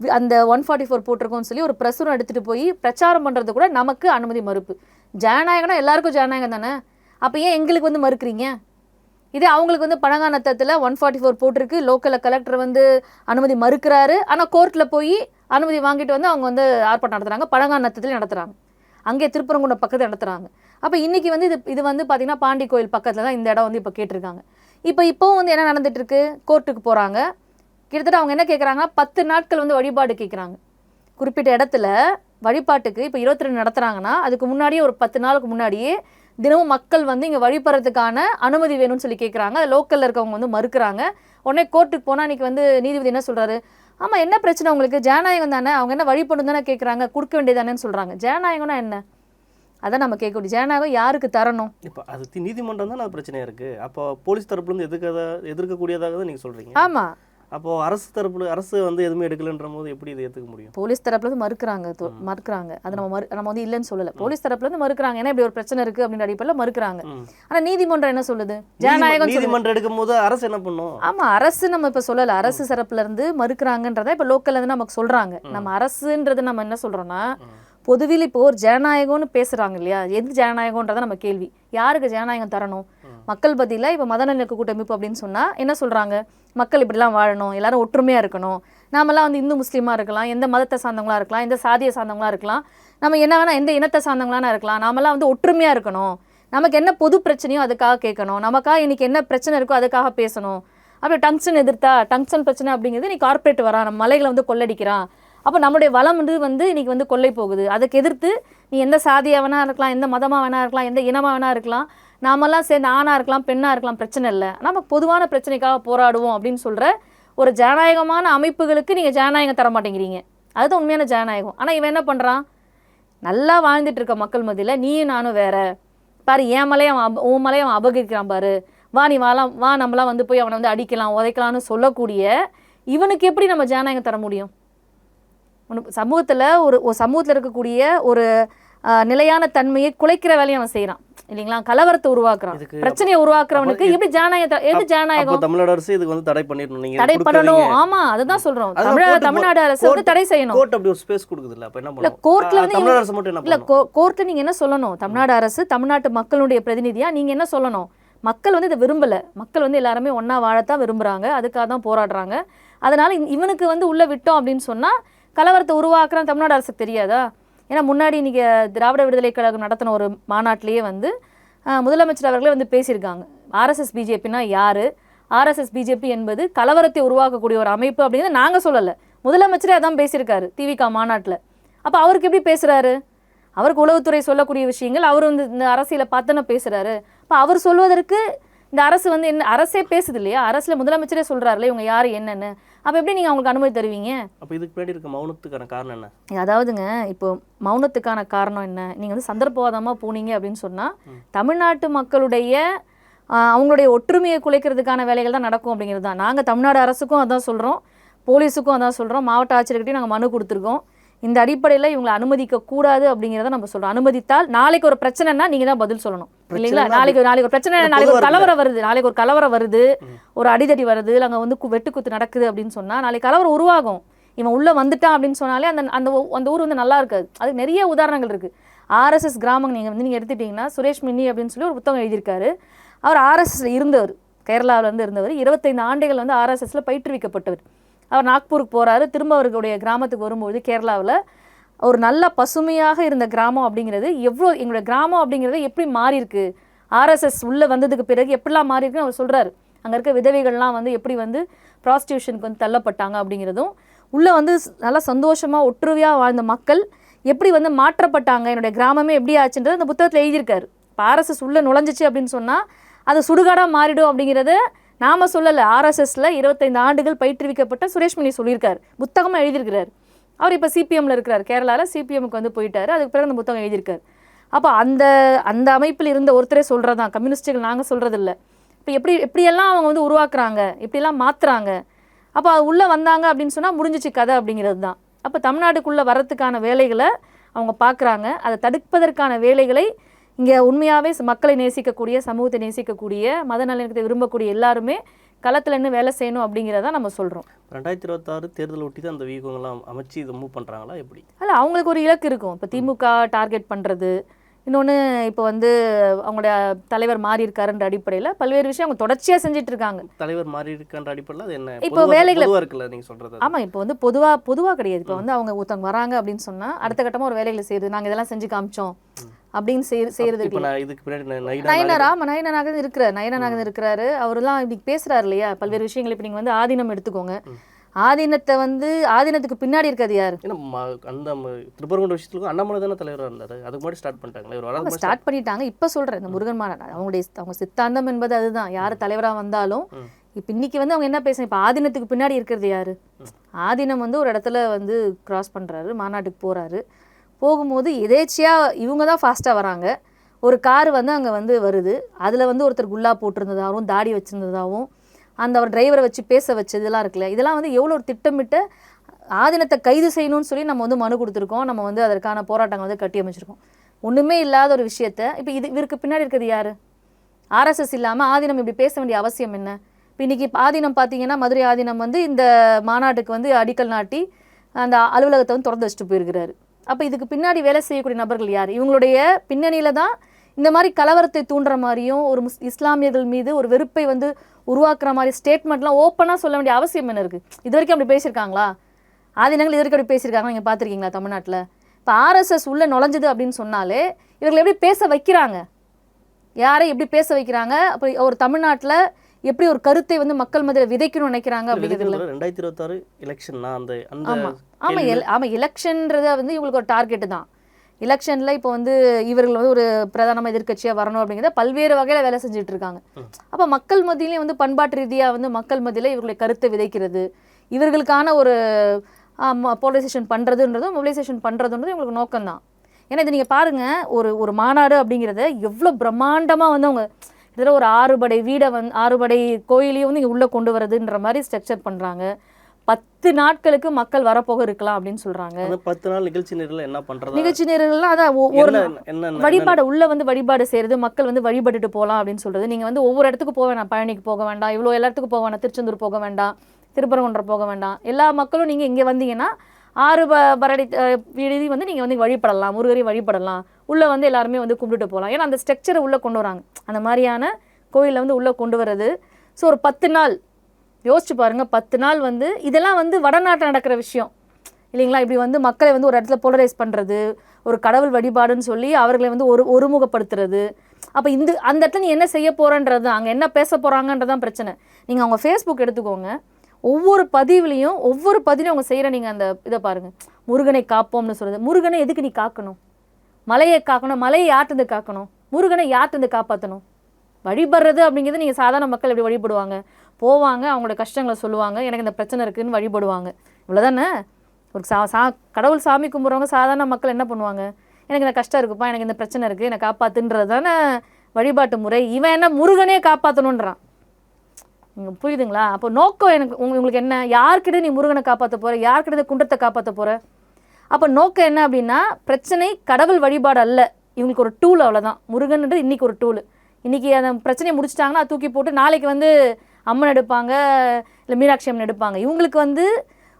அந்த ஒன் ஃபார்ட்டி ஃபோர் போட்டிருக்கோம்னு சொல்லி ஒரு பிரசுரம் எடுத்துட்டு போய் பிரச்சாரம் பண்றது கூட நமக்கு அனுமதி மறுப்பு. ஜனநாயகம்னா எல்லாருக்கும் ஜனநாயகம் தானே அப்போ ஏன் எங்களுக்கு வந்து மறுக்கிறீங்க? இதே அவங்களுக்கு வந்து பழங்கானத்தத்தில் ஒன் ஃபார்ட்டி ஃபோர் போட்டிருக்கு. லோக்கலில் கலெக்டர் வந்து அனுமதி மறுக்கிறாரு. ஆனால் கோர்ட்டில் போய் அனுமதி வாங்கிட்டு வந்து அவங்க வந்து ஆர்ப்பாட்டம் நடத்துகிறாங்க பழங்கானத்தத்தில் நடத்துகிறாங்க அங்கே திருப்பரங்குன்றம் பக்கத்தில் நடத்துகிறாங்க அப்போ இன்றைக்கி வந்து இது இது வந்து பார்த்திங்கன்னா பாண்டி கோயில் பக்கத்தில் தான் இந்த இடம் வந்து இப்போ கேட்டிருக்காங்க. இப்போ இப்போவும் வந்து என்ன நடந்துகிட்ருக்கு கோர்ட்டுக்கு போகிறாங்க கிட்டத்தட்ட அவங்க என்ன கேட்குறாங்கன்னா பத்து நாட்கள் வந்து வழிபாடு கேட்குறாங்க குறிப்பிட்ட இடத்துல வழிபாட்டுக்கு இப்போ இருபத்தி ரெண்டு நடத்துகிறாங்கன்னா அதுக்கு முன்னாடியே ஒரு பத்து நாளுக்கு முன்னாடியே தினமும் மக்கள் வந்து இங்கே வழிபடுறதுக்கான அனுமதி வேணும்னு சொல்லி கேட்குறாங்க லோக்கலில் இருக்கவங்க வந்து மறுக்கிறாங்க. உடனே கோர்ட்டுக்கு போனால் அன்றைக்கி வந்து நீதிபதி என்ன சொல்கிறாரு ஆமாம் என்ன பிரச்சனை உங்களுக்கு? ஜனநாயகம் தானே. அவங்க என்ன வழிபடும் தானே கேட்குறாங்க கொடுக்க வேண்டியதானேன்னு சொல்கிறாங்க ஜனநாயகம்னா என்ன? அதான் நம்ம கேட்கக்கூடிய ஜனநாயகம் யாருக்கு தரணும்? இப்போ அது நீதிமன்றம் தான் அது பிரச்சனையா இருக்கு. அப்போ போலீஸ் தரப்புல இருந்து எதிர்க்கதா எதிர்க்கக்கூடியதாக தான் நீங்க சொல்றீங்க? ஆமாம் அப்போ அரசு தரப்புல அரசு வந்து எதுவுமே எடுக்கலன்ற போது எப்படி இதை ஏத்துக்க முடியும்? போலீஸ் தரப்புல இருந்து மறுக்கிறாங்க மறுக்கிறாங்க. அது நம்ம மறு நம்ம வந்து இல்லைன்னு சொல்லல. போலீஸ் தரப்புல இருந்து மறுக்கிறாங்க. ஏன்னா இப்படி ஒரு பிரச்சனை இருக்கு அப்படின்ற அடிப்படையில் மறுக்கிறாங்க. ம். ஆனா நீதிமன்றம் என்ன சொல்லுது? ஜனநாயகம். நீதிமன்றம் எடுக்கும் போது அரசு என்ன பண்ணும்? ஆமா அரசு நம்ம இப்ப சொல்லல. அரசு தரப்புல இருந்து மறுக்கிறாங்கன்றத இப்ப லோக்கல்ல இருந்து நமக்கு சொல்றாங்க. நம்ம அரசுன்றது நம்ம என்ன சொல்றோம்னா பொதுவில் இப்போ ஒரு ஜனநாயகம்னு பேசுறாங்க இல்லையா? எது ஜனநாயகம்ன்றத நம்ம கேள்வி. யாருக்கு ஜனநாயகம் தரணும்? மக்கள் பதிலாக இப்போ மத நல்லிணக்க கூட்டமைப்பு அப்படின்னு சொன்னால் என்ன சொல்கிறாங்க மக்கள் இப்படிலாம் வாழணும் எல்லாரும் ஒற்றுமையாக இருக்கணும். நாமெல்லாம் வந்து இந்து முஸ்லீமாக இருக்கலாம் எந்த மதத்தை சார்ந்தவங்களா இருக்கலாம் எந்த சாதியை சார்ந்தவங்களா இருக்கலாம். நம்ம என்ன வேணால் எந்த இனத்தை சார்ந்தவங்களானா இருக்கலாம். நாமெல்லாம் வந்து ஒற்றுமையாக இருக்கணும். நமக்கு என்ன பொது பிரச்சனையோ அதுக்காக கேட்கணும். நமக்காக இன்னைக்கு என்ன பிரச்சனை இருக்கோ அதுக்காக பேசணும். அப்படி டங்ஷன் எதிர்த்தா டங்ஷன் பிரச்சனை அப்படிங்கிறது நீ கார்ப்பரேட் வரான் நம்ம மலைகளை வந்து கொள்ளடிக்கிறான் அப்போ நம்முடைய வளம் வந்து வந்து இன்றைக்கி வந்து கொள்ளை போகுது. அதுக்கு எதிர்த்து நீ எந்த சாதியாக வேணா இருக்கலாம் எந்த மதமாக வேணா இருக்கலாம் எந்த இனமாக வேணா இருக்கலாம். நாமெல்லாம் சேர்ந்து ஆணாக இருக்கலாம் பெண்ணாக இருக்கலாம் பிரச்சனை இல்லை. நம்ம பொதுவான பிரச்சனைக்காக போராடுவோம் அப்படின்னு சொல்கிற ஒரு ஜனநாயகமான அமைப்புகளுக்கு நீங்கள் ஜனநாயகம் தர மாட்டேங்கிறீங்க. அதுதான் உண்மையான ஜனநாயகம். ஆனால் இவன் என்ன பண்ணுறான் நல்லா வாழ்ந்துட்டு இருக்க மக்கள் மத்தியில் நீயும் நானும் வேற. பாரு என் மலையை அவன் உன் மலையை அவன் அபகரிக்கிறான் பாரு. வா நீ வாலாம் வா நம்மளாம் வந்து போய் அவனை வந்து அடிக்கலாம் உதைக்கலாம்னு சொல்லக்கூடிய இவனுக்கு எப்படி நம்ம ஜனநாயகம் தர முடியும்? ஒன்று சமூகத்தில் ஒரு ஒரு சமூகத்தில் இருக்கக்கூடிய ஒரு நிலையான தன்மையை குலைக்கிற வேலையை அவன் செய்கிறான் இல்லைங்களா? கலவரத்தை உருவாக்குறான். பிரச்சனையை உருவாக்குறவனுக்கு எப்படி ஜனநாயகம் எது ஜனநாயகம்? தமிழ்நாடு அரசு இதுக்கு வந்து தடை பண்ணிடணும். நீங்க தடை. பண்ணணும். ஆமா அதுதான் சொல்றோம். தமிழக தமிழ்நாடு அரசு வந்து தடை செய்யணும். கோர்ட் அப்படி ஒரு ஸ்பேஸ் கொடுக்குது இல்ல அப்ப என்ன பண்ணும் கோர்ட்ல வந்து தமிழ்நாடு அரசு மட்டும் என்ன இல்ல கோர்ட்டு நீங்க என்ன சொல்லணும்? தமிழ்நாடு அரசு தமிழ்நாட்டு மக்களுடைய பிரதிநிதியா நீங்க என்ன சொல்லணும்? மக்கள் வந்து இதை விரும்பல. மக்கள் வந்து எல்லாருமே ஒண்ணா வாழத்தான் விரும்புறாங்க. அதுக்காக தான் போராடுறாங்க. அதனால இவ- இவனுக்கு வந்து உள்ள விட்டோம் அப்படின்னு சொன்னா கலவரத்தை உருவாக்குறான் தமிழ்நாடு அரசுக்கு தெரியாதா? ஏன்னா முன்னாடி இன்றைக்கி திராவிட விடுதலை கழகம் நடத்தின ஒரு மாநாட்டிலேயே வந்து முதலமைச்சர் அவர்களே வந்து பேசியிருக்காங்க. ஆர்எஸ்எஸ் பிஜேபினா யார்? ஆர்எஸ்எஸ் பிஜேபி என்பது கலவரத்தை உருவாக்கக்கூடிய ஒரு அமைப்பு அப்படிங்கிறத நாங்கள் சொல்லலை. முதலமைச்சரே அதான் பேசியிருக்காரு திவிகா மாநாட்டில். அப்போ அவருக்கு எப்படி பேசுகிறாரு அவருக்கு உளவுத்துறை சொல்லக்கூடிய விஷயங்கள் அவர் வந்து இந்த அரசியலை பார்த்துன்னு பேசுகிறாரு அப்போ அவர் சொல்வதற்கு இந்த அரசு வந்து என்ன அரசே பேசுது இல்லையா? அரசில் முதலமைச்சரே சொல்றாருல இவங்க யார் என்னென்னு. அப்ப எப்படி நீங்க அவங்களுக்கு அனுமதி தருவீங்க? அப்ப இதுக்கு பின்னாடி இருக்க மௌனத்துக்கான காரணம் என்ன? அதாவதுங்க இப்போ மௌனத்துக்கான காரணம் என்ன? நீங்கள் வந்து சந்தர்ப்பவாதமாக போனீங்க அப்படின்னு சொன்னால் தமிழ்நாட்டு மக்களுடைய அவங்களுடைய ஒற்றுமையை குலைக்கிறதுக்கான வேலைகள் தான் நடக்கும் அப்படிங்கிறது தான். நாங்கள் தமிழ்நாடு அரசுக்கும் அதான் சொல்கிறோம் போலீஸுக்கும் அதான் சொல்கிறோம் மாவட்ட ஆட்சியர்கிட்டையும் நாங்கள் மனு கொடுத்துருக்கோம். இந்த அடிப்படையில் இவங்களை அனுமதிக்க கூடாது அப்படிங்கிறத நம்ம சொல்கிறோம் அனுமதித்தால் நாளைக்கு ஒரு பிரச்சனைனா நீங்கள் தான் பதில் சொல்லணும். இல்லைங்களா? நாளைக்கு நாளைக்கு ஒரு பிரச்சனை நாளைக்கு ஒரு கலவரம் வருது. நாளைக்கு ஒரு கலவரம் வருது. ஒரு அடிதடி வருது. அங்கே வந்து கு- வெட்டுக்குத்து நடக்குது அப்படின்னு சொன்னால் நாளைக்கு கலவரம் உருவாகும். இவன் உள்ளே வந்துட்டான் அப்படின்னு சொன்னாலே அந்த அந்த அந்த ஊர் வந்து நல்லா இருக்காது. அதுக்கு நிறைய உதாரணங்கள் இருக்குது ஆர்எஸ்எஸ் கிராமம் நீங்கள் வந்து நீங்கள் எடுத்துட்டிங்கன்னா சுரேஷ் மின்னி அப்படின்னு சொல்லி ஒரு புத்தகம் எழுதியிருக்காரு. அவர் ஆர்எஸ்எஸ்ல இருந்தவர். கேரளாவுல இருந்து இருந்தவர். இருபத்தைந்து ஆண்டுகள் வந்து ஆர்எஸ்எஸ்ல பயிற்றுவிக்கப்பட்டவர். அவர் நாக்பூருக்கு போகிறாரு திரும்ப அவர்களுடைய கிராமத்துக்கு வரும்போது கேரளாவில் ஒரு நல்ல பசுமையாக இருந்த கிராமம் அப்படிங்கிறது எவ்வளோ எங்களுடைய கிராமம் அப்படிங்கிறது எப்படி மாறி இருக்கு ஆர்எஸ்எஸ் உள்ளே வந்ததுக்கு பிறகு எப்படிலாம் மாறி இருக்குன்னு அவர் சொல்கிறார் அங்கே இருக்க விதவைகள்லாம் வந்து எப்படி வந்து ப்ராஸ்டியூஷனுக்கு வந்து தள்ளப்பட்டாங்க அப்படிங்கிறதும் உள்ளே வந்து நல்லா சந்தோஷமாக ஒற்றுவையாக வாழ்ந்த மக்கள் எப்படி வந்து மாற்றப்பட்டாங்க? என்னுடைய கிராமமே எப்படி ஆச்சுன்றது அந்த புத்தகத்தில் எழுதியிருக்காரு. இப்போ ஆர்எஸ்எஸ் உள்ளே நுழைஞ்சிச்சு அப்படின்னு சொன்னால் அது சுடுகாடாக மாறிடும் அப்படிங்கிறத நாம சொல்லலை ஆர்எஸ்எஸில் இருபத்தைந்து ஆண்டுகள் பயிற்றுவிக்கப்பட்ட சுரேஷ்மணி சொல்லியிருக்கார். புத்தகமாக எழுதியிருக்கிறார். அவர் இப்போ சிபிஎம்மில் இருக்கிறார். கேரளாவில் சிபிஎம்க்கு வந்து போயிட்டார். அதுக்கு பிறகு அந்த புத்தகம் எழுதியிருக்கார். அப்போ அந்த அந்த அமைப்பில் இருந்த ஒருத்தரே சொல்கிறதான் கம்யூனிஸ்டுகள் நாங்கள் சொல்கிறதில்ல இப்போ எப்படி எப்படியெல்லாம் அவங்க வந்து உருவாக்குறாங்க? எப்படியெல்லாம் மாற்றுறாங்க அப்போ அது உள்ளே வந்தாங்க அப்படின்னு சொன்னால் முடிஞ்சிச்சு கதை அப்படிங்கிறது தான் அப்போ தமிழ்நாட்டுக்குள்ளே வரத்துக்கான வேலைகளை அவங்க பார்க்குறாங்க அதை தடுப்பதற்கான வேலைகளை இங்கே உண்மையாகவே மக்களை நேசிக்கக்கூடிய சமூகத்தை நேசிக்கக்கூடிய மத நல்லிணக்கத்தை விரும்பக்கூடிய எல்லாருமே களத்தில் நின்று வேலை செய்யணும் அப்படிங்கிறத நம்ம சொல்கிறோம் ரெண்டாயிரத்தி இருபத்தாறு தேர்தல் ஒட்டி தான் அந்த வியூகங்கள்லாம் அமைச்சு இதை மூவ் பண்றாங்களா எப்படி? அல்ல அவங்களுக்கு ஒரு இலக்கு இருக்கும். இப்போ திமுக டார்கெட் பண்ணுறது இன்னொன்று இப்போ வந்து அவங்களுடைய தலைவர் மாறி இருக்காருன்ற அடிப்படையில் பல்வேறு விஷயம் அவங்க தொடர்ச்சியாக செஞ்சுட்டு இருக்காங்க தலைவர் மாறி இருக்கான்ற அடிப்படையில் அது என்ன? இப்போ வேலைகளை- பொதுவா இருக்குல்ல நீங்க சொல்றது அது. ஆமாம் இப்போ வந்து பொதுவாக பொதுவாக கிடையாது. இப்போ வந்து அவங்க ஒருத்தவங்க வராங்க அப்படின்னு சொன்னால் அடுத்த கட்டமாக ஒரு வேலைகளை செய்யுது. நாங்கள் இதெல்லாம் செஞ்சு காமிச்சோம். அப்படின்னு செய்ய செய்யறது நயனரா? ஆமா நயனநாகன் இருக்கிறார் நயனநாகன் இருக்கிறாரு. அவரெல்லாம் இப்படி பேசுறாரு இல்லையா? பல்வேறு விஷயங்கள் இப்போ நீங்கள் வந்து ஆதீனம் எடுத்துக்கோங்க. ஆதீனத்தை வந்து ஆதீனத்துக்கு பின்னாடி இருக்கிறது யார்? அந்த திருப்பரங்குன்ற விஷயத்துக்கும் அண்ணாமலை தானே தலைவராக இருந்தாரு. அதுக்கு முன்னாடி ஸ்டார்ட் அவங்க ஸ்டார்ட் பண்ணிட்டாங்க. இப்போ சொல்கிறேன் இந்த முருகன் மாநாடு அவங்களுடைய அவங்க சித்தாந்தம் என்பது அதுதான். யார் தலைவராக வந்தாலும். இப்போ இன்னைக்கு வந்து அவங்க என்ன பேசுறாங்க? இப்போ ஆதீனத்துக்கு பின்னாடி இருக்கிறது யாரு? ஆதீனம் வந்து ஒரு இடத்துல வந்து கிராஸ் பண்ணுறாரு மாநாட்டுக்கு போகிறாரு போகும்போது எதேச்சியாக இவங்க தான் ஃபாஸ்ட்டாக வராங்க. ஒரு கார் வந்து அங்கே வந்து வருது. அதில் வந்து ஒருத்தர் குல்லா போட்டிருந்ததாகவும் தாடி வச்சுருந்ததாகவும் அந்த அவர் டிரைவரை வச்சு பேச வச்சது இதெல்லாம் இருக்குல்ல. இதெல்லாம் வந்து எவ்வளோ ஒரு திட்டமிட்ட ஆதீனத்தை கைது செய்யணும்னு சொல்லி நம்ம வந்து மனு கொடுத்துருக்கோம். நம்ம வந்து அதற்கான போராட்டங்கள் வந்து கட்டி அமைச்சிருக்கோம். ஒன்றுமே இல்லாத ஒரு விஷயத்த இப்போ இது இவருக்கு பின்னாடி இருக்கிறது யார்? ஆர்எஸ்எஸ் இல்லாமல் ஆதீனம் இப்படி பேச வேண்டிய அவசியம் என்ன? இப்போ இன்னைக்கு ஆதீனம் பார்த்தீங்கன்னா மதுரை ஆதீனம் வந்து இந்த மாநாட்டுக்கு வந்து அடிக்கல் நாட்டி அந்த அலுவலகத்தை வந்து திறந்து வச்சுட்டு போயிருக்கிறாரு. அப்போ இதுக்கு பின்னாடி வேலை செய்யக்கூடிய நபர்கள் யார்? இவங்களுடைய பின்னணியில் தான் இந்த மாதிரி கலவரத்தை தூண்டுற மாதிரியும் ஒரு முஸ் இஸ்லாமியர்கள் மீது ஒரு வெறுப்பை வந்து உருவாக்குற மாதிரி ஸ்டேட்மெண்ட்லாம் ஓப்பனாக சொல்ல வேண்டிய அவசியம் என்ன இருக்குது இது வரைக்கும் அப்படி பேசியிருக்காங்களா? ஆதீனங்கள் இது வரைக்கும் அப்படி பேசியிருக்காங்க நீங்கள் பார்த்துருக்கீங்களா தமிழ்நாட்டில்? இப்போ ஆர்எஸ்எஸ் உள்ளே நுழைஞ்சது அப்படின்னு சொன்னாலே இவர்கள் எப்படி பேச வைக்கிறாங்க? யாரை எப்படி பேச வைக்கிறாங்க? அப்போ ஒரு தமிழ்நாட்டில் எப்படி ஒரு கருத்தை வந்து மக்கள் மத்தியில் விதைக்கணும்னு நினைக்கிறாங்க அப்படிங்கிறதுல? ரெண்டாயிரத்தி இருபத்தாறு எலெக்ஷன் அந்த அந்த ஆமா. ஆமா எல் ஆமா எலெக்ஷன்றத வந்து இவங்களுக்கு ஒரு டார்கெட் தான். எலெக்ஷனில் இப்போ வந்து இவர்கள் வந்து ஒரு பிரதான எதிர்க்கட்சியாக வரணும் அப்படிங்கிறத பல்வேறு வகையில் வேலை செஞ்சுட்டு இருக்காங்க. அப்போ மக்கள் மத்தியிலையும் வந்து பண்பாட்டு ரீதியாக வந்து மக்கள் மத்தியில் இவர்களை கருத்தை விதைக்கிறது இவர்களுக்கான ஒரு போலரைசேஷன் பண்ணுறதுன்றதும் மொபிலைசேஷன் பண்ணுறதுன்றதும் இவங்களுக்கு நோக்கம்தான். ஏன்னா இது நீங்கள் பாருங்கள் ஒரு ஒரு மாநாடு அப்படிங்கிறத எவ்வளோ பிரம்மாண்டமாக வந்து அவங்க கிட்டத்தட்ட ஒரு ஆறுபடை வீடை வந்து ஆறுபடை கோயிலையும் வந்து இங்கே உள்ளே கொண்டு வரதுன்ற மாதிரி ஸ்ட்ரக்சர் பண்ணுறாங்க பத்து நாட்களுக்கு மக்கள் வரப்போக இருக்கலாம் அப்படின்னு பத்து நாள் நிகழ்ச்சி நேரில் என்ன பண்றதா? நிகழ்ச்சி நேரங்கள்லாம் அதான் ஒரு வழிபாடு உள்ள வந்து வழிபாடு செய்யறது மக்கள் வந்து வழிபட்டுட்டு போகலாம் அப்படின்னு சொல்றது. நீங்க வந்து ஒவ்வொரு இடத்துக்கு போக வேணாம். பழனிக்கு போக வேண்டாம். இவ்வளோ எல்லா இடத்துக்கும் போக வேண்டாம் திருச்செந்தூர் போக வேண்டாம். திருப்பரங்குன்றம் போக வேண்டாம். எல்லா மக்களும் நீங்க இங்க வந்தீங்கன்னா ஆறு ப பரடி அஹ், வந்து நீங்கள் வந்து வழிபடலாம் முருகரை வழிபடலாம். உள்ளே வந்து எல்லாருமே வந்து கும்பிட்டுட்டு போகலாம் ஏன்னா அந்த ஸ்ட்ரக்சரை உள்ளே கொண்டு வராங்க. அந்த மாதிரியான கோயிலை வந்து உள்ளே கொண்டு வர்றது. ஸோ ஒரு பத்து நாள். யோசிச்சு பாருங்கள் பத்து நாள் வந்து இதெல்லாம் வந்து வடநாட்டில் நடக்கிற விஷயம். இல்லைங்களா? இப்படி வந்து மக்களை வந்து ஒரு இடத்துல போலரைஸ் பண்ணுறது ஒரு கடவுள் வழிபாடுன்னு சொல்லி அவர்களை வந்து ஒரு ஒருமுகப்படுத்துறது. அப்போ இந்த அந்த இடத்துல நீ என்ன செய்ய போகிறன்றது அங்கே என்ன பேச போகிறாங்கன்றதான் பிரச்சனை. நீங்கள் அவங்க ஃபேஸ்புக் எடுத்துக்கோங்க. ஒவ்வொரு பதிவுலையும் ஒவ்வொரு பதிலையும் அவங்க செய்கிற நீங்கள் அந்த இதை பாருங்கள் முருகனை காப்போம்னு சொல்கிறது முருகனை எதுக்கு நீ காக்கணும்? மலையை காக்கணும் மலையை யார்ட்டு காக்கணும்? முருகனை யார்ட்டு காப்பாற்றணும் வழிபடுறது அப்படிங்கிறது நீங்கள் சாதாரண மக்கள் எப்படி வழிபடுவாங்க? போவாங்க அவங்களோட கஷ்டங்களை சொல்லுவாங்க எனக்கு இந்த பிரச்சனை இருக்குதுன்னு வழிபடுவாங்க. இவ்வளோதானே ஒரு சா சா கடவுள் சாமி கும்பிட்றவங்க சாதாரண மக்கள் என்ன பண்ணுவாங்க? எனக்கு இந்த கஷ்டம் இருக்குப்பா எனக்கு இந்த பிரச்சனை இருக்குது என்னை காப்பாற்றுன்றது தானே வழிபாட்டு முறை. இவன் என்ன முருகனே காப்பாற்றணுன்றான் புரியுதுங்களா? அப்போ நோக்கம் எனக்கு உங்க- உங்களுக்கு என்ன? யார்கிட்ட நீ முருகனை காப்பாற்ற போகிற யார்கிட்ட குண்டத்தை காப்பாற்ற போகிற அப்போ நோக்கம் என்ன அப்படின்னா பிரச்சனை கடவுள் வழிபாடு அல்ல. இவங்களுக்கு ஒரு டூல் அவ்வளோதான் முருகன்ன்றது இன்னைக்கு ஒரு டூல் இன்னைக்கு அந்த பிரச்சனையை முடிச்சிட்டாங்கன்னா தூக்கி போட்டு நாளைக்கு வந்து அம்மன் எடுப்பாங்க இல்லை மீனாட்சி அம்மன் எடுப்பாங்க. இவங்களுக்கு வந்து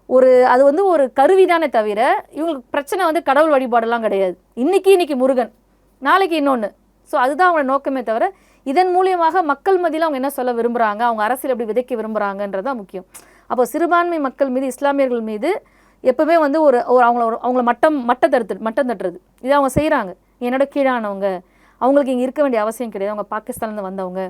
ஒரு அது வந்து ஒரு கருவி தானே தவிர இவங்களுக்கு பிரச்சனை வந்து கடவுள் வழிபாடெல்லாம் கிடையாது. இன்னைக்கு இன்னைக்கு முருகன். நாளைக்கு இன்னொன்று ஸோ அதுதான் அவங்களோட நோக்கமே தவிர இதன் மூலியமாக மக்கள் மதியில் அவங்க என்ன சொல்ல விரும்புகிறாங்க அவங்க அரசியல் எப்படி விதைக்க விரும்புகிறாங்கன்றது தான் முக்கியம். அப்போ சிறுபான்மை மக்கள் மீது இஸ்லாமியர்கள் மீது எப்பவுமே வந்து ஒரு ஒரு அவங்கள ஒரு அவங்கள மட்டம் மட்டம் தடுத்து மட்டம் தட்டுறது. இதை அவங்க செய்கிறாங்க என்னோட கீழானவங்க அவங்களுக்கு இங்கே இருக்க வேண்டிய அவசியம் கிடையாது. அவங்க பாகிஸ்தான்லேருந்து வந்தவங்க.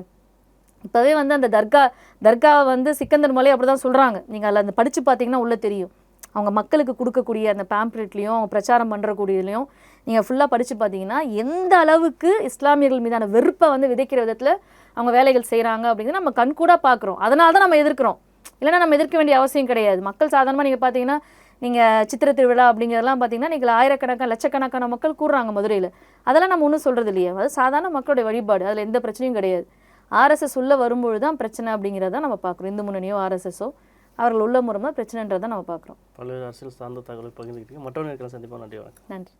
இப்போவே வந்து அந்த தர்கா தர்காவை வந்து சிக்கந்தர் மலை அப்படி தான் சொல்கிறாங்க நீங்கள் அதில் அந்த படித்து பார்த்தீங்கன்னா உள்ளே தெரியும். அவங்க மக்களுக்கு கொடுக்கக்கூடிய அந்த பேம்ப்ளெட்லேயும் அவங்க பிரச்சாரம் பண்ணுறக்கூடியதுலையும் நீங்கள் ஃபுல்லாக படித்து பார்த்தீங்கன்னா எந்த அளவுக்கு இஸ்லாமியர்கள் மீதான வெறுப்பை வந்து விதைக்கிற விதத்தில் அவங்க வேலைகள் செய்கிறாங்க அப்படிங்கிறது நம்ம கண்கூடாக பார்க்குறோம் அதனால தான் நம்ம எதிர்க்கிறோம். இல்லைன்னா நம்ம எதிர்க்க வேண்டிய அவசியம் கிடையாது. மக்கள் சாதாரணமாக நீங்கள் பார்த்தீங்கன்னா நீங்கள் சித்திர திருவிழா அப்படிங்கிறதெல்லாம் பார்த்தீங்கன்னா நீங்கள் ஆயிரக்கணக்கான லட்சக்கணக்கான மக்கள் கூடுறாங்க மதுரையில். அதெல்லாம் நம்ம ஒன்றும் சொல்கிறது இல்லையா. அது சாதாரண மக்களுடைய வழிபாடு. அதில் எந்த பிரச்சனையும் கிடையாது. ஆர்எஸ்எஸ் உள்ளே வரும்பொழுது தான் பிரச்சனை அப்படிங்கிறத நம்ம பார்க்குறோம் இந்து முன்னணியோ ஆர்எஸ்எஸோ அவர்கள் உள்ள முறைமா பிரச்சனைன்றதை நம்ம பார்க்குறோம். பல்வேறு அரசியல் சார்ந்த தகவலை பகிர்ந்துக்கிட்டீங்க மற்றவர்கள் சந்திப்பாக நன்றி வணக்கம். நன்றி.